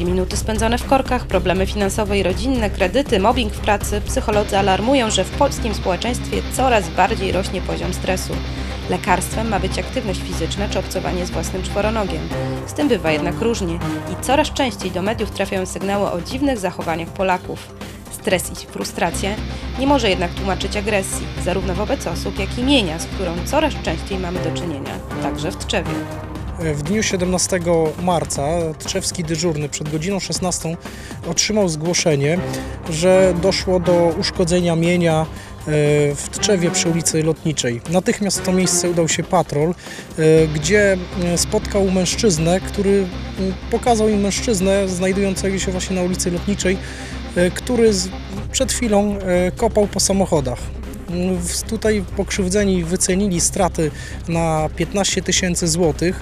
Noty spędzone w korkach, problemy finansowe i rodzinne, kredyty, mobbing w pracy. Psycholodzy alarmują, że w polskim społeczeństwie coraz bardziej rośnie poziom stresu. Lekarstwem ma być aktywność fizyczna czy obcowanie z własnym czworonogiem. Z tym bywa jednak różnie i coraz częściej do mediów trafiają sygnały o dziwnych zachowaniach Polaków. Stres i frustracja nie może jednak tłumaczyć agresji, zarówno wobec osób, jak i mienia, z którą coraz częściej mamy do czynienia, także w Tczewie. W dniu 17 marca Tczewski dyżurny przed godziną 16 otrzymał zgłoszenie, że doszło do uszkodzenia mienia e, w Tczewie przy ulicy Lotniczej. Natychmiast w to miejsce udał się patrol, e, gdzie e, spotkał mężczyznę, który pokazał im mężczyznę znajdującego się właśnie na ulicy Lotniczej, który przed chwilą kopał po samochodach. Tutaj pokrzywdzeni wycenili straty na 15 tysięcy złotych.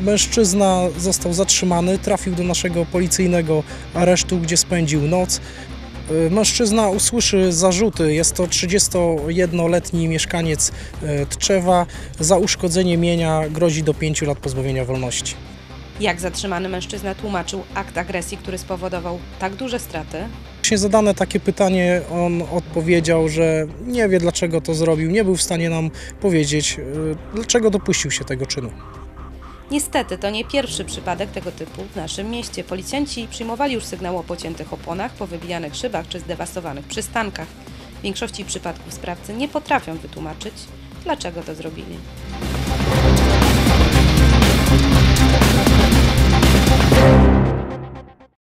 E, Mężczyzna został zatrzymany, trafił do naszego policyjnego aresztu, gdzie spędził noc. E, Mężczyzna usłyszy zarzuty. Jest to 31-letni mieszkaniec e, Tczewa. Za uszkodzenie mienia grozi do 5 lat pozbawienia wolności. Jak zatrzymany mężczyzna tłumaczył akt agresji, który spowodował tak duże straty? Zadane takie pytanie, on odpowiedział, że nie wie dlaczego to zrobił, nie był w stanie nam powiedzieć, e, dlaczego dopuścił się tego czynu. Niestety, to nie pierwszy przypadek tego typu w naszym mieście. Policjanci przyjmowali już sygnały o pociętych oponach, powybijanych szybach czy zdewastowanych przystankach. W większości przypadków sprawcy nie potrafią wytłumaczyć, dlaczego to zrobili.